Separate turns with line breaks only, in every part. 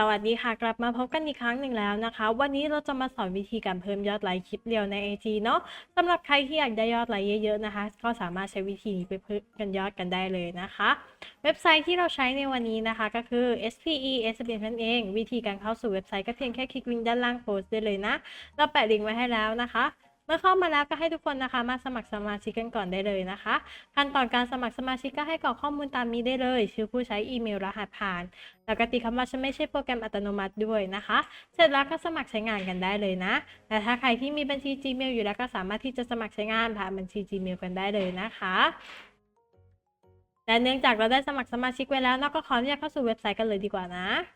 สวัสดีค่ะ กลับมาพบกันอีกครั้งหนึ่งแล้วนะคะ วันนี้เราจะมาสอนวิธีการเพิ่มยอดไลค์คลิปเดียวใน IG เนาะสำหรับใครที่อยากได้ยอดไลค์เยอะๆนะคะ ก็สามารถใช้วิธีนี้ไปเพิ่มกันยอดกันได้เลยนะคะ เว็บไซต์ที่เราใช้ในวันนี้นะคะก็คือ SPE s b นั่นเอง วิธีการเข้าสู่เว็บไซต์ก็เพียงแค่คลิกลิงก์ด้านล่างโพสต์ได้เลยนะเราแปะลิงก์ไว้ให้แล้วนะคะ เมื่อเข้ามาแล้วก็ให้ทุกคนนะคะมาสมัครสมาชิกกันก่อนได้เลยนะคะ ขั้นตอนการสมัครสมาชิกก็ให้กรอกข้อมูลตามนี้ได้เลย ชื่อผู้ใช้อีเมลรหัสผ่านแล้วก็ติคำว่าฉันไม่ใช่โปรแกรมอัตโนมัติด้วยนะคะ เสร็จแล้วก็สมัครใช้งานกันได้เลยนะแต่ถ้าใครที่มีบัญชี Gmail อยู่แล้วก็สามารถที่จะสมัครใช้งานผ่านบัญชี Gmail กันได้เลยนะคะและเนื่องจากเราได้สมัครสมาชิกไว้แล้วเนาก็ขออนุญาตเข้าสู่เว็บไซต์กันเลยดีกว่านะ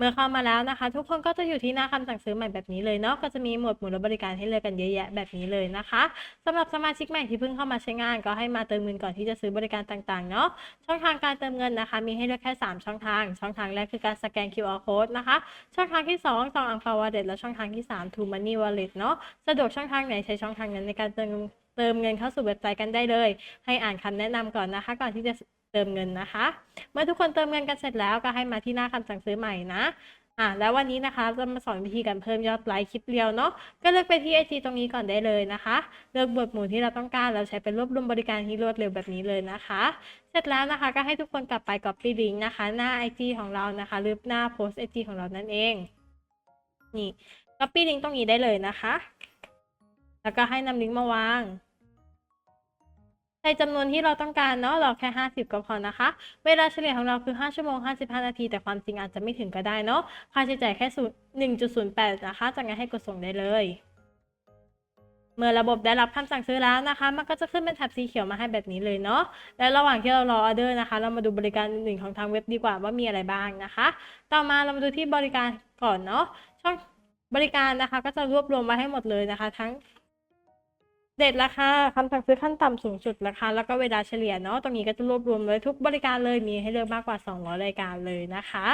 เมื่อเข้ามาแล้วนะคะ ทุกคนก็จะอยู่ที่หน้าคำสั่งซื้อใหม่แบบนี้เลยเนาะก็จะมีหมวดหมู่และบริการให้เลือกกันเยอะแยะแบบนี้เลยนะคะสำหรับสมาชิกใหม่ที่เพิ่งเข้ามาใช้งาน ก็ให้มาเติมเงินก่อนที่จะซื้อบริการต่างๆเนาะช่องทางการเติมเงินนะคะ มีให้เลือกแค่ 3 ช่องทาง ช่องทางแรกคือการสแกน QR code นะคะ ช่องทางที่2องซองอังฟาวาเด็และช่องทางที่3 True Money Wallet เนาะสะดวกช่องทางไหนใช้ช่องทางนั้นในการเติมเติมเงินเข้าสู่เว็บไซต์กันได้เลย ให้อ่านคำแนะนำก่อนนะคะ ก่อนที่จะ เติมเงินนะคะ เมื่อทุกคนเติมเงินกันเสร็จแล้วก็ให้มาที่หน้าคำสั่งซื้อใหม่นะอะแล้ววันนี้นะคะจะมาสอนวิธีการเพิ่มยอดไลค์คลิปเดียวเนาะก็เลือกไปที่ไอจีตรงนี้ก่อนได้เลยนะคะ เลือกบทหมู่ที่เราต้องการแล้วใช้เป็นรวบรวมบริการที่รวดเร็วแบบนี้เลยนะคะ เสร็จแล้วนะคะก็ให้ทุกคนกลับไป copy link นะคะ หน้า IG ของเรานะคะหรือหน้าโพสต์ IG ของเรานั่นเองนี่ copy link ตรงนี้ได้เลยนะคะ แล้วก็ให้นำลิงก์มาวาง ในจำนวนที่เราต้องการเนาะเราแค่ 50 ก็พอนะคะ เวลาเฉลี่ยของเราคือ 5 ชั่วโมง 55 นาที แต่ความจริงอาจจะไม่ถึงก็ได้เนาะค่าใช้จ่ายแค่ 1.08 นะคะ จากนั้นให้กดส่งได้เลย เมื่อระบบได้รับคำสั่งซื้อแล้วนะคะ มันก็จะขึ้นเป็นแถบสีเขียวมาให้แบบนี้เลยเนาะและระหว่างที่เรารอออเดอร์นะคะ เรามาดูบริการอื่นของทางเว็บดีกว่าว่ามีอะไรบ้างนะคะ ต่อมาเรามาดูที่บริการก่อนเนาะช่องบริการนะคะก็จะรวบรวมมาให้หมดเลยนะคะ ทั้ง เด็ดราคาคำสั่งซื้อขั้นต่ำสูงสุดราคาแล้วก็เวลาเฉลี่ยเนาะตรงนี้ก็จะรวบรวมไว้ทุกบริการเลยมีให้เลือกมากกว่า 200 รายการเลยนะคะ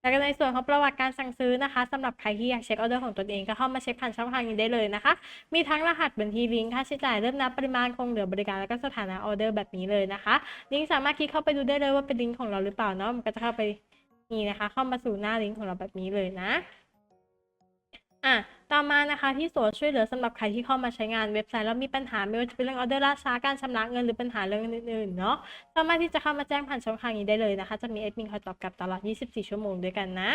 แล้วก็ในส่วนของประวัติการสั่งซื้อนะคะสำหรับใครที่อยากเช็คออเดอร์ของตนเองก็เข้ามาเช็คผ่านช่องทางนี้ได้เลยนะคะ มีทั้งรหัสบัญชีลิงก์ค่าใช้จ่ายเริ่มนับปริมาณคงเหลือบริการแล้วก็สถานะออเดอร์แบบนี้เลยนะคะลิงก์สามารถคลิกเข้าไปดูได้เลยว่าเป็นลิงก์ของเราหรือเปล่าเนาะมันก็จะเข้าไปนี่นะคะ เข้ามาสู่หน้าลิงก์ของเราแบบนี้เลยนะ อะต่อมานะคะที่ส่วนช่วยเหลือสำหรับใครที่เข้ามาใช้งานเว็บไซต์แล้วมีปัญหาไม่ว่าจะเป็นเรื่องออเดอร์ล่าช้าการชำระเงินหรือปัญหาเรื่องอื่นๆเนาะสามารถที่จะเข้ามาแจ้งผ่านช่องทางนี้ได้เลยนะคะ จะมีแอดมินคอยตอบกลับตลอด 24 ชั่วโมงด้วยกันนะ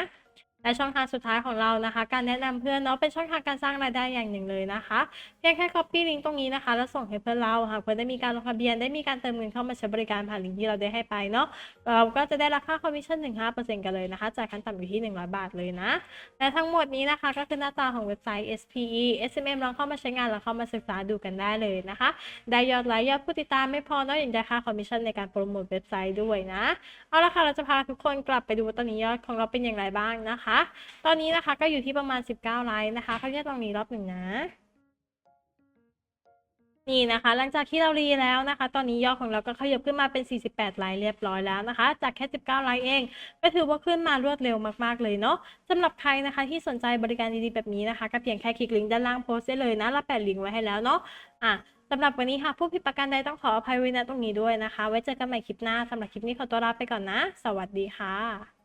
และช่องทางสุดท้ายของเรานะคะ การแนะนำเพื่อนเนาะเป็นช่องทางการสร้างรายได้อย่างหนึ่งเลยนะคะเพียงแค่ copy ลิงก์ตรงนี้นะคะ แล้วส่งให้เพื่อนเราหากเพื่อนได้มีการลงทะเบียนได้มีการเติมเงินเข้ามาใช้บริการผ่านลิงก์ที่เราได้ให้ไปเนาะเราก็จะได้ราคาคอมมิชชั่นถึง5%กันเลยนะคะจากขั้นต่ำอยู่ที่ 100 บาทเลยนะและทั้งหมดนี้นะคะก็คือหน้าตาของเว็บไซต์ SPE SMM ลองเข้ามาใช้งานแล้วเข้ามาศึกษาดูกันได้เลยนะคะได้ยอดไลค์ยอดผู้ติดตามไม่พอเนอกจากได้ค่าคอมมิชชั่นในการโปรโมทเว็บไซต์ด้วยนะเอาละค่ะเราจะพาทุกคนกลับไปดูตอนนี้ยอดของเราเป็นอย่างไรบ้างนะคะตอนนี้นะคะก็อยู่ที่ประมาณ 19 ไลค์นะคะเขาจะตรงนี้รอบหนึ่งนะ นี่นะคะ หลังจากที่เรารีแล้วนะคะ ตอนนี้ยอดของเราก็ขยับขึ้นมาเป็น 48 ไลค์เรียบร้อยแล้วนะคะ จากแค่ 19 ไลค์เองก็ถือว่าขึ้นมารวดเร็วมากๆเลยเนาะสำหรับใครนะคะที่สนใจบริการดีๆแบบนี้นะคะ ก็เพียงแค่คลิกลิงก์ด้านล่างโพสต์ได้เลยนะเราแปะลิงก์ไว้ให้แล้วเนาะอะสำหรับวันนี้ค่ะผู้ผิดประการใดต้องขออภัยไว้ณตรงนี้ด้วยนะคะ ไว้เจอกันใหม่คลิปหน้าสำหรับคลิปนี้ขอตัวลาไปก่อนนะ สวัสดีค่ะ